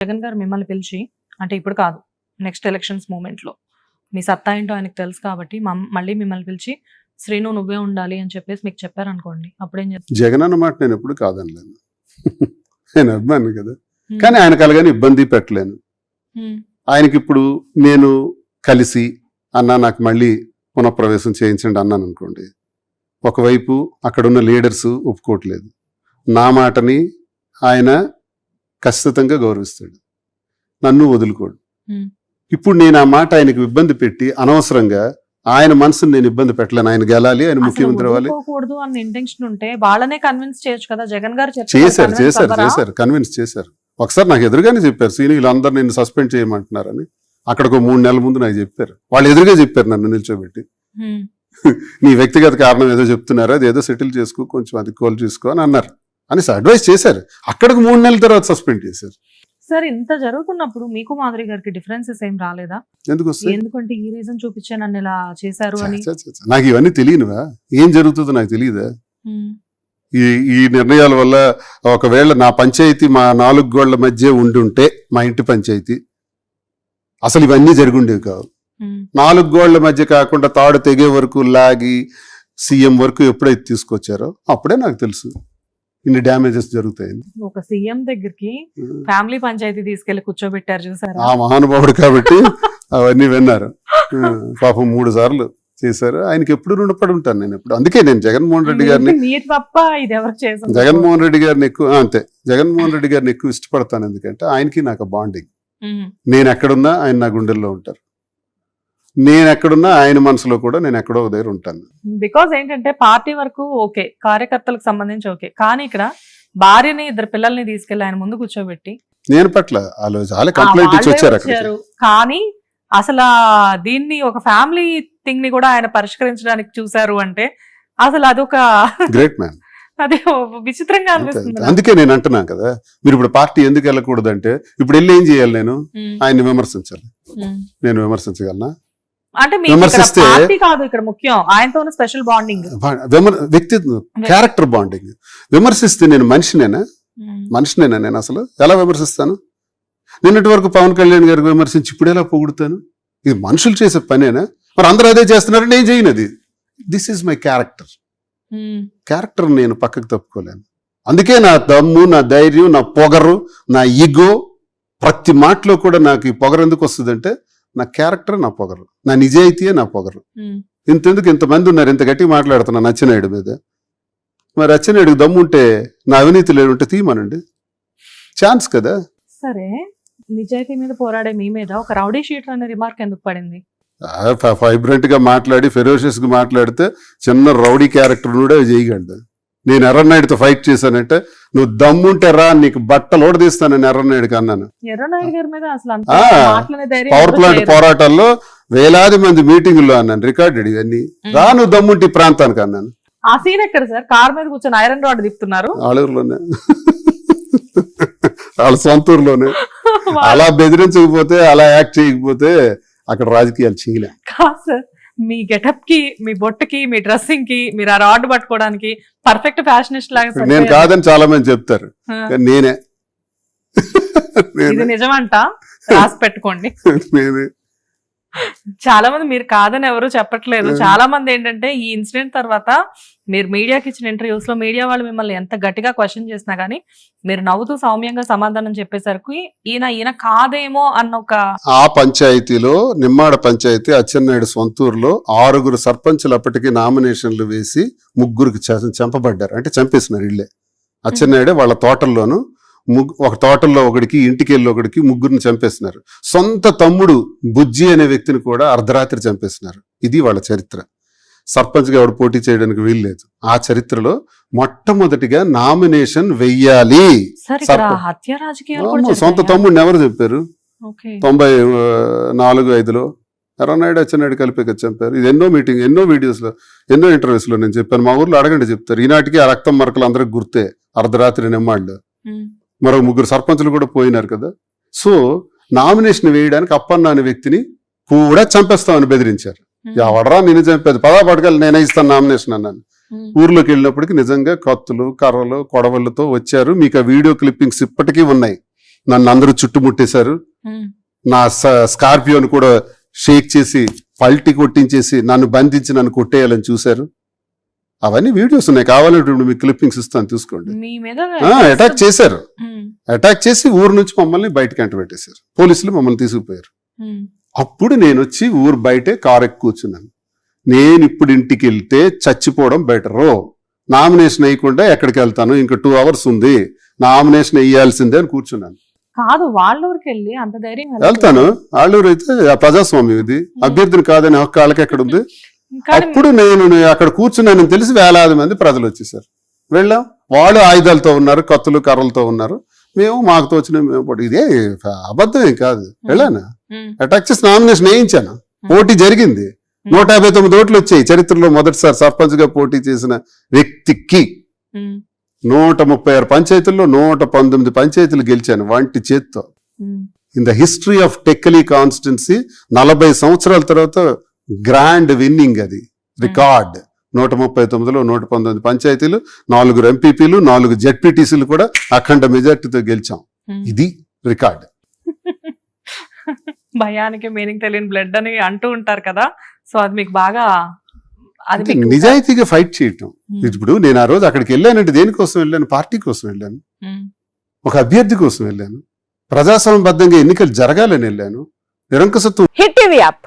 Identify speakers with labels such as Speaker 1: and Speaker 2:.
Speaker 1: జగన్ గారు మిమ్మల్ని పిలిచి అంటే ఇప్పుడు కాదు నెక్స్ట్ ఎలక్షన్స్ మూమెంట్లో. మీ సత్తా ఏంటో ఆయనకు తెలుసు కాబట్టి మళ్ళీ మిమ్మల్ని పిలిచి శ్రీను నువ్వే ఉండాలి అని చెప్పేసి మీకు చెప్పారనుకోండి అప్పుడేం చేస్తారు?
Speaker 2: జగన్ అన్నమాట నేను ఎప్పుడు కాదనలేను. నేను అభిమాని కదా. కానీ ఆయన కలగాని ఇబ్బంది పెట్టలేను. ఆయనకి ఇప్పుడు నేను కలిసి అన్న నాకు మళ్ళీ పునఃప్రవేశం చేయించండి అన్నాను అనుకోండి ఒకవైపు అక్కడున్న లీడర్స్ ఒప్పుకోవట్లేదు. నా మాటని ఆయన ఖచ్చితంగా గౌరవిస్తాడు. నన్ను వదులుకోడు. ఇప్పుడు నేను ఆ మాట ఆయనకు ఇబ్బంది పెట్టి అనవసరంగా ఆయన మనసుని నేను ఇబ్బంది పెట్టలేను. ఆయన గెలాలి ఆయన ముఖ్యమంత్రి అవ్వాలి.
Speaker 1: వదులుకోకూడదు అన్న ఇంటెన్షన్ ఉంటే వాళ్ళనే కన్విన్స్ చేయొచ్చు కదా? జగన్ గారు చెప్పారు,
Speaker 2: చేశారు చేశారు? చేశారు కన్విన్స్ చేశారు. ఒకసారి నాకు ఎదురుగానే చెప్పారు సీని వీళ్ళందరూ నిన్ను సస్పెండ్ చేయమంటున్నారని. అక్కడికి ఒక మూడు నెలల ముందు నాకు చెప్పారు. వాళ్ళు ఎదురుగా చెప్పారు నన్ను నిల్చోబెట్టి. నీ వ్యక్తిగత కారణం ఏదో చెప్తున్నారు అది ఏదో సెటిల్ చేసుకో కొంచెం అది కోల్ చూసుకో అని అన్నారు. అని అడ్వైస్ చేశారు. అక్కడికి మూడు నెలల తర్వాత సస్పెండ్ చేశారు.
Speaker 1: సార్ ఇంత జరుగుతున్నప్పుడు మీకు మాధురి గారికి డిఫరెన్సెస్ ఏం రాలేదా?
Speaker 2: ఎందుకు
Speaker 1: ఎందుకంటే ఈ రీజన్ చూపించే నన్ను ఇలా చేశారు అని.
Speaker 2: నాకు ఇవన్నీ తెలియనువా? ఏం జరుగుతుందో నాకు తెలియదా. ఈ ఈ నిర్ణయాల వల్ల ఒకవేళ నా పంచాయతీ మా నాలుగు గోళ్ళ మధ్య ఉండుంటే మా ఇంటి పంచాయతీ అసలు ఇవన్నీ జరుగుండేవి కావు. నాలుగు గోళ్ళ మధ్య కాకుండా తాడు తెగే వరకు లాగి సీఎం వరకు ఎప్పుడైతే తీసుకొచ్చారో అప్పుడే నాకు తెలుసు. ఇన్ని డ్యామేజెస్ జరుగుతాయని
Speaker 1: ఒక సీఎం దగ్గరికి ఫ్యామిలీ పంచాయతీ తీసుకెళ్ళి కూర్చోబెట్టారు చూసారా?
Speaker 2: ఆ మహానుభావుడు కాబట్టి అవన్నీ విన్నారు. పాపం మూడు సార్లు చేశారు. ఆయనకి ఎప్పుడు రుణపడి ఉంటాను నేను ఎప్పుడు. అందుకే నేను జగన్మోహన్ రెడ్డి గారిని జగన్మోహన్ రెడ్డి గారిని ఎక్కువ అంతే. జగన్మోహన్ రెడ్డి గారిని ఎక్కువ ఇష్టపడతాను ఎందుకంటే ఆయనకి నాకు బాండింగ్. నేను ఎక్కడున్నా ఆయన నా గుండెల్లో ఉంటారు. నేను ఎక్కడున్నా ఆయన మనసులో కూడా నేను ఎక్కడో దగ్గర ఉంటాను.
Speaker 1: బికాజ్ ఏంటంటే పార్టీ వరకు ఓకే కార్యకర్తలకు సంబంధించి ఓకే. కానీ ఇక్కడ భార్యని ఇద్దరు పిల్లల్ని తీసుకెళ్ళి ఆయన ముందు కూర్చోబెట్టి
Speaker 2: నేను పట్ల వాళ్ళు చాలా
Speaker 1: ఆ,
Speaker 2: కంప్లైంట్ ఇచ్చి
Speaker 1: వాళ్ళే
Speaker 2: వచ్చారు అక్కడ
Speaker 1: వచ్చారు. కానీ అసలు ఆ దీన్ని ఒక ఫ్యామిలీ థింగ్ని కూడా ఆయన పరిష్కరించడానికి చూశారు అంటే అసలు అదొక
Speaker 2: గ్రేట్ మ్యాన్
Speaker 1: అది విచిత్రంగా అనిపిస్తుంది నాకు.
Speaker 2: అందుకే నేను అంటున్నాను కదా మీరు ఇప్పుడు పార్టీ ఎందుకు వెళ్ళకూడదంటే ఇప్పుడు వెళ్ళి ఏం చేయాలి నేను?
Speaker 1: ఉమ్,
Speaker 2: ఆయన్ని విమర్శించాలి.
Speaker 1: ఉమ్.
Speaker 2: నేను విమర్శించగలనా?
Speaker 1: అంటే మీకు ఇక్కడ
Speaker 2: విమర్శిస్తే-
Speaker 1: పార్టీ కాదు ఇక్కడ ముఖ్యం. ఆయనతో స్పెషల్ బాండింగ్.
Speaker 2: బా- విమర్ వ్యక్తిత్వం క్యారెక్టర్ బాండింగ్ విమర్శిస్తే నేను మనిషినేనా? మనిషినేనా నేను అసలు? ఎలా విమర్శిస్తాను? నిన్నటి వరకు పవన్ కళ్యాణ్ గారికి విమర్శించి ఇప్పుడు ఎలా పొగుడుతాను? ఇది మనుషులు చేసే పనేనా? మరి అందరూ అదే చేస్తున్నారు నేను చేయను అది. This is my character character నేను పక్కకు తప్పుకోలేను. అందుకే నా దమ్ము నా ధైర్యం నా పొగరు నా ఈగో ప్రతి మాటలో కూడా నాకు ఈ పొగరు ఎందుకు వస్తుందంటే నా క్యారెక్టర్ నా పొగరు. నా నిజాయితీయే నా పొగరు. ఇంతెందుకు ఇంతమంది ఉన్నారు ఇంత గట్టిగా మాట్లాడుతున్నా నచ్చినాయుడు మీద? మరి అచ్చెన్నాయుడికి దమ్ముంటే నా అవినీతి లేకుంటే తీయమనండి. ఛాన్స్ కదా?
Speaker 1: సరే నిజాయితీ మీద పోరాడే మీ మీద ఒక రౌడీ షీటర్ అనే రిమార్క్ ఎందుకు పడింది?
Speaker 2: వైబ్రెంట్గా మాట్లాడి ఫెరోషియస్గా మాట్లాడితే చిన్న రౌడీ క్యారెక్టర్ కూడా చేయగలడు నేను ఎర్రనాయుడితో ఫైట్ చేశానంటే నువ్వు దమ్ముంటే రా నీకు బట్టలు ఓడదీస్తానని ఎర్రనాయుడికి అన్నాను. Power plant. పోరాటాల్లో వేలాది మంది మీటింగుల్లో అన్నాను రికార్డెడ్ ఇవన్నీ. రా నువ్వు దమ్ముంటి ప్రాంతానికి అన్నాను.
Speaker 1: ఆ సీన్ ఎక్కడ సార్? కార్ మీద కూర్చొని ఐరన్ రాడ్ తిప్పుతున్నారు.
Speaker 2: ఆలూరులోనే. వాళ్ళ సొంత ఊర్లోనే అలా బెదిరించకపోతే అలా యాక్ట్ చేయకపోతే అక్కడ రాజకీయాలు చేయలే.
Speaker 1: కాదు సార్. మీ గెటప్కి మీ బొట్టుకి మీ డ్రెస్సింగ్కి మీరు ఆ రాడ్ పట్టుకోవడానికి పర్ఫెక్ట్ ఫ్యాషనిస్ట్ లాగా
Speaker 2: నేను. కాదని చాలా మంది చెప్తారు
Speaker 1: ఇది
Speaker 2: నేనే.
Speaker 1: నిజమంట? రాసి పెట్టుకోండి.
Speaker 2: నేనే.
Speaker 1: చాలా మంది మీరు కాదని ఎవరు చెప్పట్లేదు. చాలా మంది ఏంటంటే ఈ ఇన్సిడెంట్ తర్వాత మీరు మీడియాకి ఇచ్చిన ఇంటర్వ్యూస్లో మీడియా వాళ్ళు మిమ్మల్ని ఎంత గట్టిగా క్వశ్చన్ చేసినా గానీ మీరు నవ్వుతూ సౌమ్యంగా సమాధానం చెప్పేసరికి ఈయన ఈయన కాదేమో అన్న ఒక
Speaker 2: ఆ పంచాయతీలో నిమ్మాడ పంచాయతీ అచ్చెన్నాయుడు సొంతూరులో ఆరుగురు సర్పంచులు అప్పటికి నామినేషన్లు వేసి ముగ్గురికి చంపబడ్డారు. అంటే చంపేసినారు ఇళ్ళే. అచ్చెన్నాయుడే వాళ్ళ తోటల్లోను ఒక తోటల్లో ఒకడికి ఇంటికి వెళ్ళి ఒకడికి ముగ్గురిని చంపేసినారు సొంత తమ్ముడు బుజ్జి అనే వ్యక్తిని కూడా అర్ధరాత్రి చంపేసినారు ఇది వాళ్ళ చరిత్ర. సర్పంచ్గా ఎవడు పోటీ చేయడానికి వీల్లేదు ఆ చరిత్రలో మొట్టమొదటిగా నామినేషన్ వెయ్యాలి. సొంత? తమ్ముడిని ఎవరు చెప్పారు తొంభై నాలుగు ఐదులో. ఎర్రనాయుడు అచ్చెన్నాయుడు కలిపి చంపారు. ఇది ఎన్నో మీటింగ్ ఎన్నో వీడియోస్లో ఎన్నో ఇంటర్వ్యూస్లో నేను చెప్పాను. మా ఊర్లో అడగండి చెప్తారు. ఈనాటికి ఆ రక్తం మరకలు అందరికి గుర్తే. అర్ధరాత్రి నిమ్మాళ్ళు. మరో ముగ్గురు సర్పంచులు కూడా పోయినారు కదా. సో నామినేషన్ వేయడానికి అప్పన్న అనే వ్యక్తిని కూడా చంపేస్తామని బెదిరించారు. ఎవడరా నేను చంపేది. పదా పడగలు నేనే ఇస్తాను నామినేషన్ అన్నాను. ఊర్లోకి వెళ్ళినప్పటికి నిజంగా కత్తులు కర్రలు కొడవళ్ళతో వచ్చారు. మీకు ఆ వీడియో క్లిప్పింగ్స్ ఇప్పటికీ ఉన్నాయి. నన్ను అందరూ చుట్టుముట్టేశారు. నా స్కార్పియోను కూడా షేక్ చేసి పల్టీ కొట్టించేసి నన్ను బంధించి నన్ను కొట్టేయాలని చూశారు. అవన్నీ వీడియోస్ ఉన్నాయి. కావాలంటే మీకు క్లిప్పింగ్స్ ఇస్తాను
Speaker 1: మీద
Speaker 2: అటాక్ చేశారు. అటాక్ చేసి ఊరు నుంచి మమ్మల్ని బయటకి అంట పెట్టేశారు. పోలీసులు మమ్మల్ని తీసుకుపోయారు. అప్పుడు నేను వచ్చి ఊరు బయటే కారు ఎక్కి కూర్చున్నాను. నేను ఇప్పుడు ఇంటికి వెళ్తే చచ్చిపోవడం బెటరు నామినేషన్ వేయకుండా ఎక్కడికి వెళ్తాను? ఇంకా టూ అవర్స్ ఉంది. నామినేషన్ వేయాల్సిందే అని కూర్చున్నాను.
Speaker 1: కాదు వాళ్ళ ఊరికి వెళ్ళి అంత ధైర్యం
Speaker 2: వెళ్తాను. ఆళ్ళూరు అయితే ప్రజాస్వామ్యం ఇది. అభ్యర్థిని కాదని హక్కు వాళ్ళకి ఎక్కడ ఉంది? అప్పుడు నేను అక్కడ కూర్చున్నానని తెలిసి వేలాది మంది ప్రజలు వచ్చేసారు వెళ్ళాం. వాళ్ళు ఆయుధాలతో ఉన్నారు కత్తులు కర్రలతో ఉన్నారు. మేము మాకు తోచిన మేము ఇదే అబద్ధం ఏం కాదు. వెళ్ళాను? అటాక్ చేసి నామినేషన్ వేయించాను? పోటీ జరిగింది. నూట యాభై తొమ్మిది ఓట్లు వచ్చాయి. చరిత్రలో మొదటిసారి సర్పంచ్గా పోటీ చేసిన వ్యక్తికి నూట ముప్పై ఆరు పంచాయతీల్లో నూట పంతొమ్మిది పంచాయతీలు గెలిచాను. వంటి చేత్తో. In the history of Tekkali constituency నలభై సంవత్సరాల తర్వాత గ్రాండ్ విన్నింగ్ అది. రికార్డ్ నూట ముప్పై తొమ్మిదిలో నూట పంతొమ్మిది పంచాయతీలు నాలుగు ఎంపీపీలు నాలుగు జెడ్పీటీసీలు కూడా అఖండ మెజార్టీతో గెలిచాం. ఇది రికార్డ్.
Speaker 1: భయానికి మీనింగ్ తెలియని బ్లడ్ అని అంటూ ఉంటారు కదా. సో అది మీకు బాగా అది
Speaker 2: నిజాయితీగా ఫైట్ చేయటం. ఇప్పుడు నేను ఆ రోజు అక్కడికి వెళ్ళానంటే దేనికోసం వెళ్ళాను? పార్టీ కోసం వెళ్ళాను. ఒక అభ్యర్థి కోసం వెళ్ళాను. ప్రజాస్వామ్యబద్ధంగా ఎన్నికలు జరగాలని వెళ్ళాను. నిరంకుశత్వం
Speaker 3: హిట్ టీవీ యాప్.